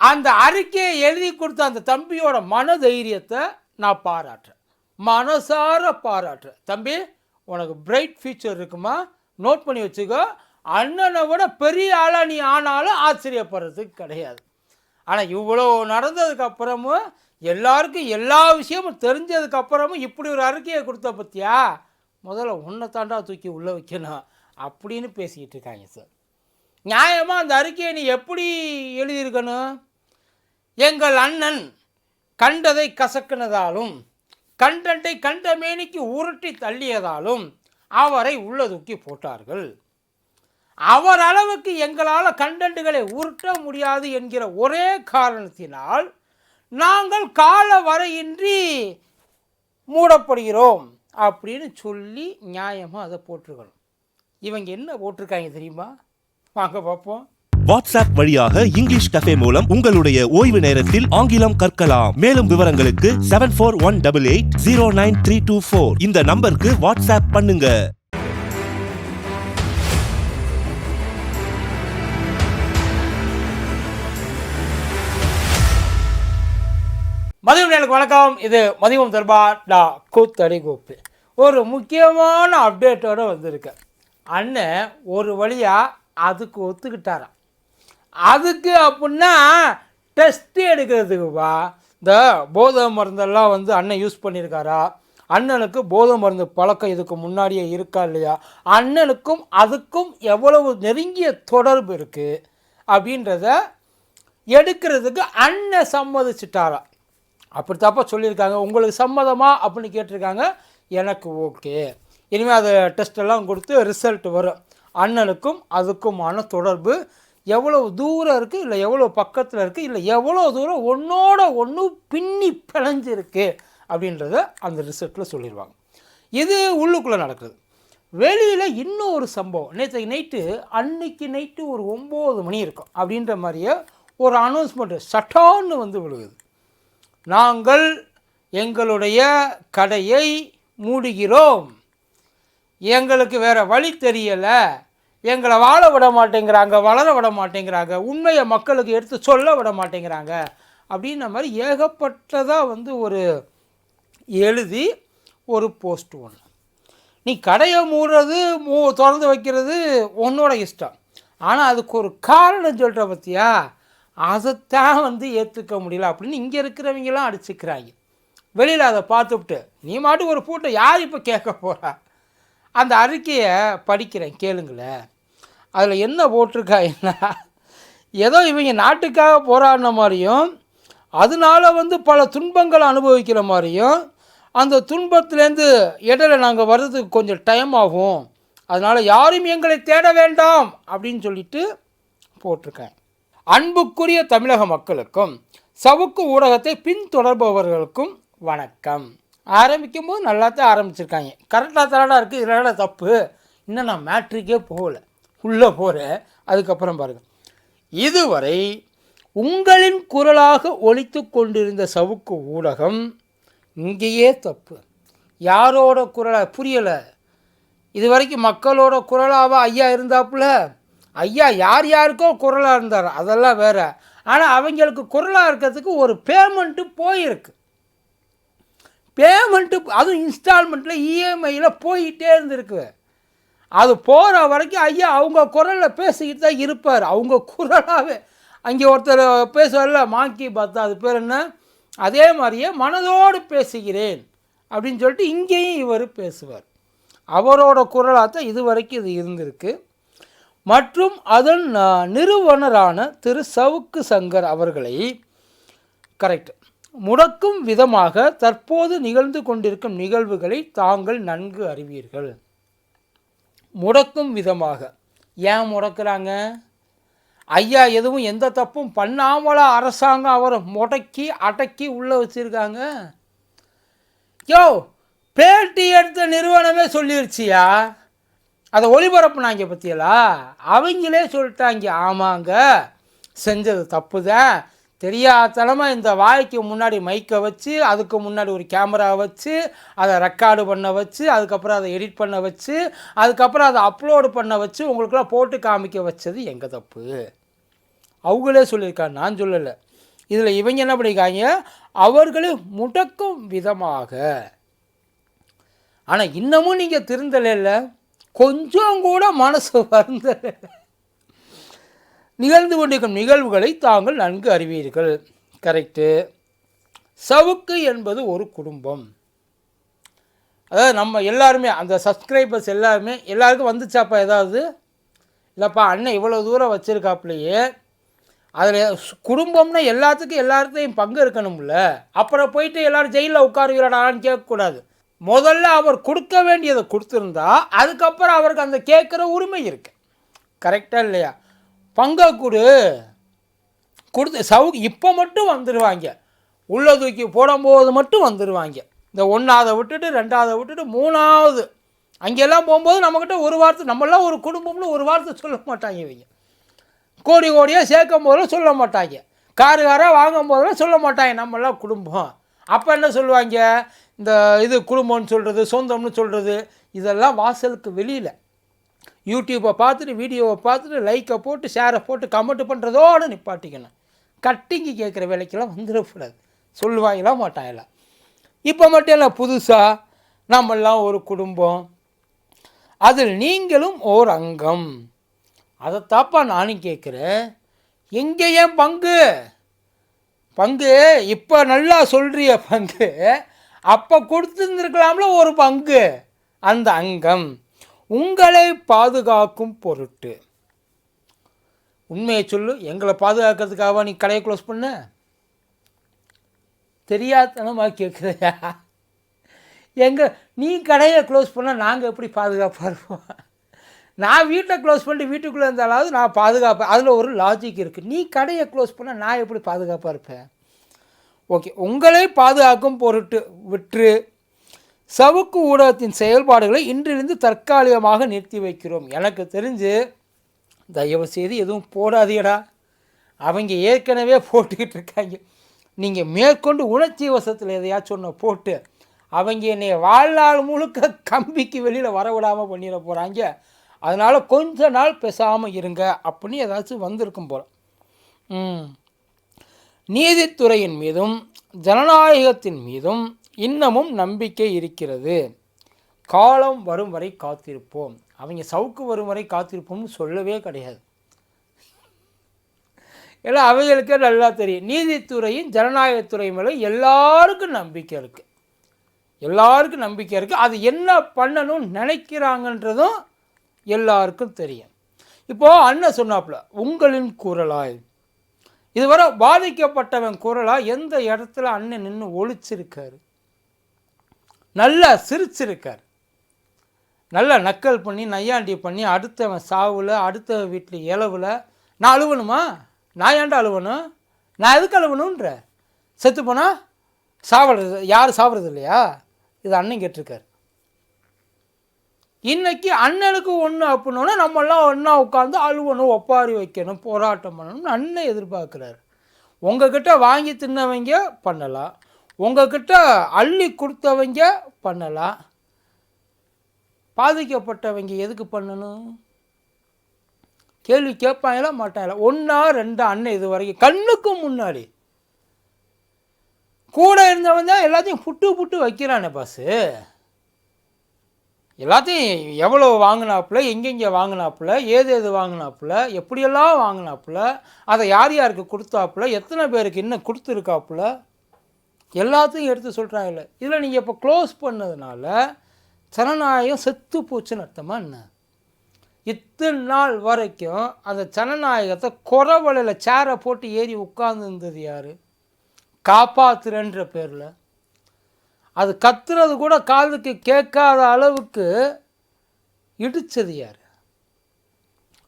அந்த அறிக்கையை எழுதி கொடுத்த அந்த தம்பியோட மன தைரியத்தை நான் பாராட்டுறேன். மனசார பாராட்டுறேன். தம்பி உனக்கு பிரைட் ஃபியூச்சர் இருக்குமா? நோட் பண்ணி வச்சுக்கோ. அண்ணனை விட பெரிய ஆளாக நீ ஆனாலும் ஆச்சரியப்படுறதுக்கு கிடையாது. ஆனால் இவ்வளோ நடந்ததுக்கப்புறமும் எல்லாருக்கும் எல்லா விஷயமும் தெரிஞ்சதுக்கப்புறமும் இப்படி ஒரு அறிக்கையை கொடுத்த பற்றியா முதல்ல உன்னை தாண்டா தூக்கி உள்ளே வைக்கணும் அப்படின்னு பேசிக்கிட்டு இருக்காங்க சார். நியாயமாக அந்த அறிக்கையை நீ எப்படி எழுதியிருக்கணும்? எங்கள் அண்ணன் கண்டதை கசக்கினதாலும் கண்டண்டை கண்ட மேனிக்கு உருட்டி தள்ளியதாலும் அவரை உள்ள தூக்கி போட்டார்கள். அவர் அளவுக்கு எங்களால் கண்டண்டுகளை உருட்ட முடியாது என்கிற ஒரே காரணத்தினால் நாங்கள் கால வரையின்றி மூடப்படுகிறோம் அப்படின்னு சொல்லி நியாயமாக அதை போட்டிருக்கணும். இவங்க என்ன போட்டிருக்காங்க தெரியுமா? வாங்க பார்ப்போம். வாட்ஸ்அப் வழியாக இங்கிலீஷ் கஃபே மூலம் உங்களுடைய ஓய்வு நேரத்தில் ஆங்கிலம் கற்கலாம். மேலும் விவரங்களுக்கு seven four one double eight zero nine three two four இந்த நம்பருக்கு வாட்ஸ்அப் பண்ணுங்க. மதியம் நேருக்கு வணக்கம். இது மதியம் தர்பார் டா கூத்தடி கூப்பு. ஒரு முக்கியமான அப்டேட்டோட வந்திருக்கேன் அண்ணன் ஒரு வழியாக அதுக்கு ஒத்துக்கிட்டாராம். அதுக்கு அப்படின்னா டெஸ்ட்டு எடுக்கிறதுக்குப்பா இந்த போதை மருந்தெல்லாம் வந்து அண்ணன் யூஸ் பண்ணியிருக்காரா அண்ணனுக்கு போதை மருந்து பழக்கம் இதுக்கு முன்னாடியே இருக்கா இல்லையா? அண்ணனுக்கும் அதுக்கும் எவ்வளவு நெருங்கிய தொடர்பு இருக்குது அப்படின்றத எடுக்கிறதுக்கு அண்ணன் சம்மதிச்சிட்டாரா? அப்படி தப்பா சொல்லியிருக்காங்க. உங்களுக்கு சம்மதமா அப்படின்னு கேட்டிருக்காங்க. எனக்கு ஓகே. இனிமேல் அது டெஸ்ட் எல்லாம் கொடுத்து ரிசல்ட் வரும். அண்ணனுக்கும் அதுக்குமான தொடர்பு எவ்வளோ தூரம் இருக்குது இல்லை எவ்வளோ பக்கத்தில் இருக்குது இல்லை எவ்வளோ தூரம் ஒன்றோட ஒன்று பின்னி பிழைஞ்சிருக்கு அப்படின்றத அந்த ரிசல்ட்டில் சொல்லிடுவாங்க இது உள்ளுக்குள்ளே நடக்குது. வெளியில் இன்னும் ஒரு சம்பவம். நேற்று நைட்டு அன்னைக்கு நைட்டு ஒரு ஒம்பது மணி இருக்கும் அப்படின்ற மாதிரியே ஒரு அனௌன்ஸ்மெண்ட்டு சட்டான்னு வந்து விழுகுது. நாங்கள் எங்களுடைய கடையை மூடுகிறோம். எங்களுக்கு வேறு வழி தெரியலை. எங்களை வாழ விட மாட்டேங்கிறாங்க வளர விட மாட்டேங்கிறாங்க உண்மையை மக்களுக்கு எடுத்து சொல்ல விட மாட்டேங்கிறாங்க அப்படின்ற மாதிரி ஏகப்பட்டதாக வந்து ஒரு எழுதி ஒரு போஸ்ட் ஒன்று நீ கடையை மூடுறது மூ திறந்து வைக்கிறது உன்னோட இஷ்டம். ஆனால் அதுக்கு ஒரு காரணம் சொல்கிற பற்றியா அதைத்தான் வந்து ஏற்றுக்க முடியல அப்படின்னு இங்கே இருக்கிறவங்களாம் அடிச்சுக்கிறாங்க. வெளியில் அதை பார்த்துவிட்டு நீ மாட்டு ஒரு பூட்டை யார் இப்போ கேட்க போகிறா அந்த அறிக்கையை படிக்கிறேன் கேளுங்களேன் அதில் என்ன போட்டிருக்காங்கன்னா ஏதோ இவங்க நாட்டுக்காக போராடின மாதிரியும் அதனால வந்து பல துன்பங்களை அனுபவிக்கிற மாதிரியும் அந்த துன்பத்துலேருந்து இடையில நாங்கள் வர்றதுக்கு கொஞ்சம் டைம் ஆகும். அதனால் யாரும் எங்களை தேட வேண்டாம் அப்படின்னு சொல்லிட்டு போட்டிருக்கேன். அன்புக்குரிய தமிழக மக்களுக்கும் சவுக்கு ஊடகத்தை பின்தொடர்பவர்களுக்கும் வணக்கம். ஆரம்பிக்கும் போது நல்லா தான் ஆரம்பிச்சிருக்காங்க. கரெக்டாக தரடா இருக்குது இதனால் தப்பு? இன்னும் நான் மேட்ரிக்கே போகல. உள்ளே போகிறேன் அதுக்கப்புறம் பாருங்கள் இதுவரை உங்களின் குரலாக ஒழித்து கொண்டிருந்த சவுக்கு ஊடகம் இங்கேயே தப்பு. யாரோட குரலாக புரியலை. இது வரைக்கும் மக்களோட குரலாக ஐயா இருந்தாப்புல? ஐயா யார் யாருக்கோ குரலாக இருந்தார்? அதெல்லாம் வேற. ஆனால் அவங்களுக்கு குரலாக இருக்கிறதுக்கு ஒரு பேமெண்ட்டு போயிருக்கு. பேமெண்ட்டு அதுவும் இன்ஸ்டால்மெண்ட்டில் இஎம்ஐயில் போயிட்டே இருந்திருக்கு. அது போகிற வரைக்கும் ஐயா அவங்க குரலில் பேசிக்கிட்டு தான் இருப்பார். அவங்க குரலாகவே அங்கே ஒருத்தர் பேசுவார்ல மாங்கி பார்த்தா அது பேர் என்ன? அதே மாதிரியே மனதோடு பேசுகிறேன் அப்படின்னு சொல்லிட்டு இங்கேயும் இவர் பேசுவார். அவரோட குரலாக தான் இது வரைக்கும் இது இருந்திருக்கு. மற்றும் அதன் நிறுவனரான திரு சவுக்கு சங்கர் அவர்களை கரெக்ட் முடக்கும் விதமாக தற்போது நிகழ்ந்து கொண்டிருக்கும் நிகழ்வுகளை தாங்கள் நன்கு அறிவீர்கள். முடக்கும் விதமாக. ஏன் முடக்கிறாங்க? ஐயா எதுவும் எந்த தப்பும் பண்ணாமலா அரசாங்கம் அவரை முடக்கி அடக்கி உள்ளே வச்சிருக்காங்க? யோ பேட்டி எடுத்த நிறுவனமே சொல்லிருச்சியா? அதை ஒளிபரப்புனாங்க பற்றியலா அவங்களே சொல்லிட்டாங்க ஆமாங்க செஞ்சது தப்பு தான் தெரியாதனமாக இந்த வாய்க்கு முன்னாடி மைக்கை வச்சு அதுக்கு முன்னாடி ஒரு கேமரா வச்சு அதை ரெக்கார்டு பண்ண வச்சு அதுக்கப்புறம் அதை எடிட் பண்ண வச்சு அதுக்கப்புறம் அதை அப்லோடு பண்ண வச்சு உங்களுக்குலாம் போட்டு காமிக்க வச்சது எங்கள் தப்பு? அவங்களே சொல்லியிருக்காங்க நான் சொல்லலை. இதில் இவங்க என்ன பண்ணியிருக்காங்க? அவர்களை முடக்கும் விதமாக. ஆனால் இன்னமும் நீங்கள் திருந்தலைல்ல கொஞ்சம் கூட மனசு வருந்தலை. நிகழ்ந்து கொண்டிருக்கும் நிகழ்வுகளை தாங்கள் நன்கு அறிவீர்கள். கரெக்டு சவுக்கு என்பது ஒரு குடும்பம். அதாவது நம்ம எல்லாருமே அந்த சப்ஸ்கிரைபர்ஸ் எல்லாருமே எல்லாருக்கும் வந்துச்சாப்பா ஏதாவது? இல்லைப்பா அண்ணன் இவ்வளோ தூரம் வச்சுருக்காப்புலையே அதில் குடும்பம்னா எல்லாத்துக்கும் எல்லாத்தையும் பங்கு இருக்கணும்ல. அப்புறம் போயிட்டு எல்லாரும் ஜெயிலில் உட்காருவீடான்னு கேட்கக்கூடாது. முதல்ல அவர் கொடுக்க வேண்டியதை கொடுத்துருந்தா அதுக்கப்புறம் அவருக்கு அந்த கேட்குற உரிமை இருக்குது கரெக்டாக இல்லையா? பங்கை கொடு. கொடுத்து சவு இப்போ மட்டும் வந்துடுவாங்க உள்ள தூக்கி போடும்போது மட்டும் வந்துடுவாங்க இந்த ஒன்றாவதை விட்டுட்டு ரெண்டாவதை விட்டுட்டு மூணாவது. அங்கெல்லாம் போகும்போது நம்மக்கிட்ட ஒரு வார்த்தை நம்மளாம் ஒரு குடும்பம்னு ஒரு வார்த்தை சொல்ல மாட்டாங்க இவங்க. கோடி கோடியாக சேர்க்கும் போதெல்லாம் சொல்ல மாட்டாங்க. காரு காராக வாங்கும் போதெல்லாம் சொல்ல மாட்டாங்க. நம்மளாம் குடும்பம். அப்போ என்ன சொல்லுவாங்க? இந்த இது குடும்பம்னு சொல்கிறது சொந்தம்னு சொல்கிறது இதெல்லாம் வாசலுக்கு வெளியில். யூடியூப்பை பார்த்துட்டு வீடியோவை பார்த்துட்டு லைக்கை போட்டு ஷேரை போட்டு கமெண்ட் பண்ணுறதோடு நிப்பாட்டிக்கணும். கட்டிங்கி கேட்குற வேலைக்கெல்லாம் வந்துடக்கூடாது. சொல்லுவாங்களா மாட்டாங்களா? இப்போ மட்டும் இல்லை புதுசாக நம்மெல்லாம் ஒரு குடும்பம். அதில் நீங்களும் ஓர் அங்கம். அதைத்தாப்பா நானும் கேட்குறேன் எங்கே ஏன் பங்கு? பங்கு இப்போ நல்லா சொல்கிறிய பங்கு. அப்போ கொடுத்துருந்துருக்கலாம்ல ஒரு பங்கு. அந்த அங்கம். உங்களை பாதுகாக்கும் பொருட்டு. உண்மையை சொல்லு எங்களை பாதுகாக்கிறதுக்காக நீ கடையை க்ளோஸ் பண்ண? தெரியாதனமாக கேட்குறியா? எங்கள் நீ கடையை க்ளோஸ் பண்ணால் நாங்கள் எப்படி பாதுகாப்பாக இருப்போம்? நான் வீட்டை க்ளோஸ் பண்ணிட்டு வீட்டுக்குள்ளே இருந்தாலாவது நான் பாதுகாப்பேன் அதில் ஒரு லாஜிக் இருக்குது நீ கடையை க்ளோஸ் பண்ணால் நான் எப்படி பாதுகாப்பாக இருப்பேன்? ஓகே உங்களை பாதுகாக்கும் பொருட்டு விற்று சவுக்கு ஊடகத்தின் செயல்பாடுகளை இன்றிலிருந்து தற்காலிகமாக நிறுத்தி வைக்கிறோம். எனக்கு தெரிஞ்சு தயவு செய்து எதுவும் போடாதீடா அவங்க ஏற்கனவே போட்டுக்கிட்டு இருக்காங்க. நீங்கள் மேற்கொண்டு உணர்ச்சி வசத்தில் எதையாச்சும் ஒன்று போட்டு அவங்க என்னை வாழ்நாள் முழுக்க கம்பிக்கு வெளியில் வரவிடாமல் பண்ணிட போகிறாங்க அதனால் கொஞ்ச நாள் பேசாமல் இருங்க அப்படின்னு ஏதாச்சும் வந்திருக்கும் போல். நீதித்துறையின் மீதும் ஜனநாயகத்தின் மீதும் இன்னமும் நம்பிக்கை இருக்கிறது. காலம் வரும் வரை காத்திருப்போம். அவங்க சவுக்கு வரும் வரை காத்திருப்போம்னு சொல்லவே கிடையாது. ஏன்னா அவைகளுக்கே நல்லா தெரியும். நீதித்துறையும் ஜனநாயகத்துறை மேலே எல்லாருக்கும் நம்பிக்கை இருக்குது எல்லாருக்கும் நம்பிக்கை இருக்குது அது என்ன பண்ணணும்னு நினைக்கிறாங்கன்றதும் எல்லாருக்கும் தெரியும். இப்போது அண்ணன் சொன்னாப்புல உங்களின் குரலாய். இதுவரை பாதிக்கப்பட்டவன் குரலாக எந்த இடத்துல அண்ணன் நின்று ஒழிச்சிருக்காரு நல்லா சிரிச்சிருக்கார். நல்லா நக்கல் பண்ணி நையாண்டி பண்ணி அடுத்தவன் சாவில் அடுத்த வீட்டில் இளவில் நான் அழுவணுமா? நான் ஏன்டா அழுவணும்? நான் எதுக்கு அழுவணுன்ற செத்து போனால் சாவறது யார் சாப்பிட்றது இல்லையா? இது அண்ணன் கேட்டிருக்கார். இன்றைக்கி அண்ணனுக்கு ஒன்று அப்படின்னா நம்மெல்லாம் ஒன்றா உட்காந்து அழுவணும் ஒப்பாரி வைக்கணும் போராட்டம் பண்ணணும்னு அண்ணன் எதிர்பார்க்குறாரு. உங்ககிட்ட வாங்கி தின்னவங்க பண்ணலாம். உங்ககிட்ட அள்ளி கொடுத்தவங்க பண்ணலாம். பாதிக்கப்பட்டவங்க எதுக்கு பண்ணணும்? கேள்வி கேட்பாங்களா மாட்டாங்களா? ஒன்றா ரெண்டா அண்ணன் இது வரைக்கும். கண்ணுக்கு முன்னாடி. கூட இருந்தவன் தான் எல்லாத்தையும் புட்டு புட்டு வைக்கிறானே பாஸு எல்லாத்தையும் எவ்வளோ வாங்கினாப்புல எங்கெங்கே வாங்கினாப்புல ஏது எது வாங்கினாப்புல எப்படியெல்லாம் வாங்கினாப்புல அதை யார் யாருக்கு கொடுத்தாப்புல எத்தனை பேருக்கு இன்னும் கொடுத்துருக்காப்புல? எல்லாத்தையும் எடுத்து சொல்கிறாங்கல்ல இதில் நீங்கள் இப்போ க்ளோஸ் பண்ணதுனால ஜனநாயகம் செத்து போச்சுன்னு அர்த்தமா என்ன? இத்தனை நாள் வரைக்கும் அந்த ஜனநாயகத்தை குறவலையில் சேரை போட்டு ஏறி உட்கார்ந்துருந்தது யார்? காப்பாத்துறன்ற பேரில். அது கத்துறது கூட காதுக்கு கேட்காத அளவுக்கு இடிச்சது யார்?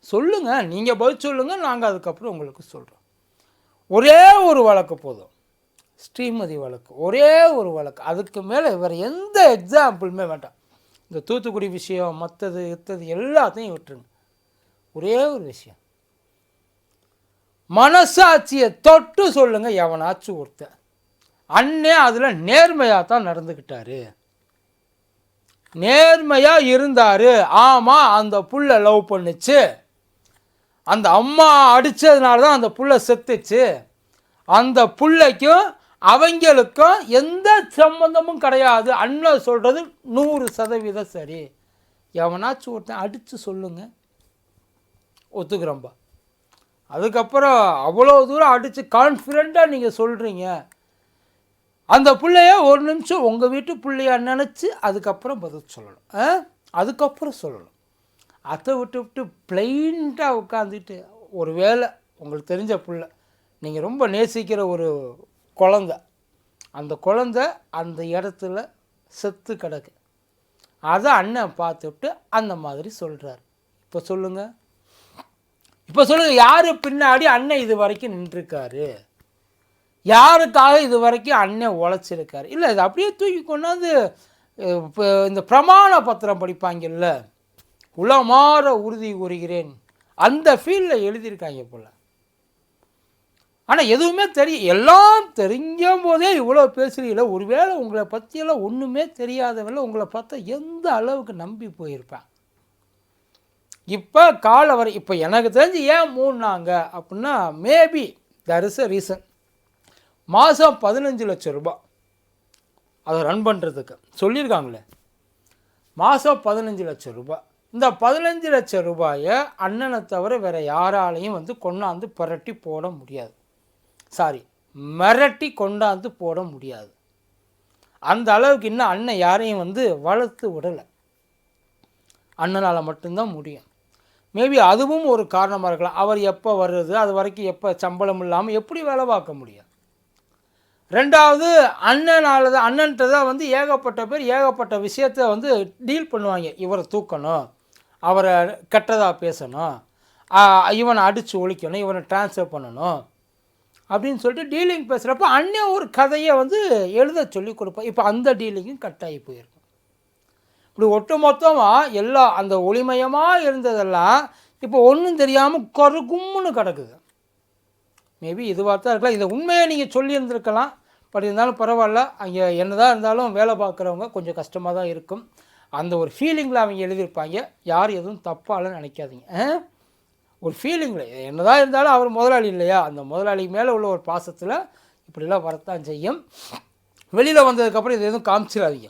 சொல்லுங்கள் நீங்கள் பதில் சொல்லுங்கள் நாங்கள் அதுக்கப்புறம் உங்களுக்கு சொல்கிறோம் ஒரே ஒரு வழக்கு போதும். ஸ்ரீமதி வழக்கு ஒரே ஒரு வழக்கு. அதுக்கு மேலே வேறு எந்த எக்ஸாம்பிளுமே வேண்டாம். இந்த தூத்துக்குடி விஷயம் மற்றது இத்தது எல்லாத்தையும் விட்டுருங்க. ஒரே ஒரு விஷயம். மனசாட்சியை தொட்டு சொல்லுங்க எவனாச்சும் ஒருத்தன். அண்ணே அதில் நேர்மையாக தான் நடந்துக்கிட்டாரு நேர்மையாக இருந்தார். ஆமாம் அந்த புள்ள லவ் பண்ணுச்சு. அந்த அம்மா அடித்ததுனால தான் அந்த புள்ள செத்துச்சு. அந்த பிள்ளைக்கும் அவங்களுக்கும் எந்த சம்மந்தமும் கிடையாது. அண்ணன் சொல்கிறது நூறு சதவீதம் சரி. எவனாச்சும் ஒருத்தன் அடித்து சொல்லுங்கள் ஒத்துக்கிறோம்பா. அதுக்கப்புறம் அவ்வளோ தூரம் அடித்து கான்ஃபிடண்ட்டாக நீங்கள் சொல்கிறீங்க அந்த பிள்ளைய ஒரு நிமிஷம் உங்கள் வீட்டு பிள்ளையா நினச்சி அதுக்கப்புறம் பதில் சொல்லணும். ஆ? அதுக்கப்புறம் சொல்லணும். அதை விட்டு விட்டு பிளைண்டாக உட்காந்துட்டு ஒரு வேளை உங்களுக்கு தெரிஞ்ச பிள்ளை நீங்கள் ரொம்ப நேசிக்கிற ஒரு குழந்த. அந்த குழந்த அந்த இடத்துல செத்து கிடக்கு. அதை அண்ணன் பார்த்துட்டு அந்த மாதிரி சொல்கிறார் இப்போ சொல்லுங்கள் இப்போ சொல்லுங்கள் யார் பின்னாடி அண்ணன் இது வரைக்கும் நின்றுருக்காரு? யாருக்காக இது வரைக்கும் அண்ணன் உழைச்சிருக்காரு? இல்லை இது அப்படியே தூக்கி கொண்டாந்து இப்போ இந்த பிரமாண பத்திரம் படிப்பாங்கல்ல? உளமாற உறுதி கூறுகிறேன். அந்த ஃபீல்டில் எழுதியிருக்காங்க போல். ஆனால் எதுவுமே தெரியும் எல்லாம் தெரிஞ்ச போதே இவ்வளோ பேசுகிறீங்கள ஒருவேளை உங்களை பற்றியெல்லாம் ஒன்றுமே தெரியாதவங்கள உங்களை பார்த்தா எந்த அளவுக்கு நம்பி போயிருப்பேன் இப்போ கால வரை இப்போ எனக்கு தெரிஞ்சு ஏன் மூணாங்க அப்படின்னா maybe there is a reason மாதம் பதினஞ்சு லட்சம் ரூபாய் அதை ரன் பண்ணுறதுக்கு சொல்லியிருக்காங்களே. மாதம் பதினஞ்சு லட்சம் ரூபாய். இந்த பதினஞ்சு லட்சம் ரூபாயை அண்ணனை தவிர வேறு யாராலையும் வந்து கொண்டாந்து புரட்டி போட முடியாது. சாரி மிரட்டி கொண்டாந்து போட முடியாது. அந்த அளவுக்கு இன்னும் அண்ணன் யாரையும் வந்து வளர்த்து விடலை. அண்ணனால் மட்டும்தான் முடியும். மேபி அதுவும் ஒரு காரணமாக இருக்கலாம். அவர் எப்போ வர்றது அது வரைக்கும் எப்போ சம்பளம் இல்லாமல் எப்படி வேலை பார்க்க முடியும்? ரெண்டாவது அண்ணனால் தான் அண்ணன்ட்ட தான் வந்து ஏகப்பட்ட பேர் ஏகப்பட்ட விஷயத்த வந்து டீல் பண்ணுவாங்க. இவரை தூக்கணும் அவரை கெட்டதாக பேசணும் இவனை அடித்து ஒழிக்கணும் இவனை டிரான்ஸ்ஃபர் பண்ணணும். அப்படின்னு சொல்லிட்டு டீலிங் பேசுகிறப்ப அண்ணன் ஒரு கதையை வந்து எழுத சொல்லி கொடுப்பேன் இப்போ அந்த டீலிங்கும் கட்டாகி போயிருக்கும். இப்படி ஒட்டு மொத்தமாக எல்லா அந்த ஒளிமயமாக இருந்ததெல்லாம் இப்போ ஒன்றும் தெரியாமல் கருகும்னு கிடக்குது. மேபி இதுவாக தான் இருக்கலாம். இதை உண்மையை நீங்கள் சொல்லியிருந்திருக்கலாம். பட் இருந்தாலும் பரவாயில்ல. அங்கே என்னதான் இருந்தாலும் வேலை பார்க்குறவங்க கொஞ்சம் கஷ்டமாக தான் இருக்கும். அந்த ஒரு ஃபீலிங்கில் அவங்க எழுதியிருப்பாங்க. யார் எதுவும் தப்பாலன்னு நினைக்காதீங்க. ஒரு ஃபீலிங்கில் என்னதான் இருந்தாலும் அவர் முதலாளி இல்லையா? அந்த முதலாளி மேலே உள்ள ஒரு பாசத்தில் இப்படிலாம் வரத்தான் செய்யும். வெளியில் வந்ததுக்கப்புறம் இது எதுவும் காமிச்சிடாதீங்க.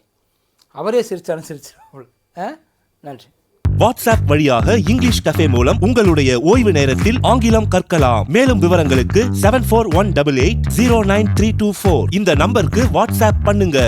அவரே சிரிச்சாலும் சிரிச்சிடும் நன்றி. வாட்ஸ்அப் வழியாக இங்கிலீஷ் கஃபே மூலம் உங்களுடைய ஓய்வு நேரத்தில் ஆங்கிலம் கற்கலாம். மேலும் விவரங்களுக்கு seven four one double eight zero nine three two four இந்த நம்பருக்கு வாட்ஸ்அப் பண்ணுங்க.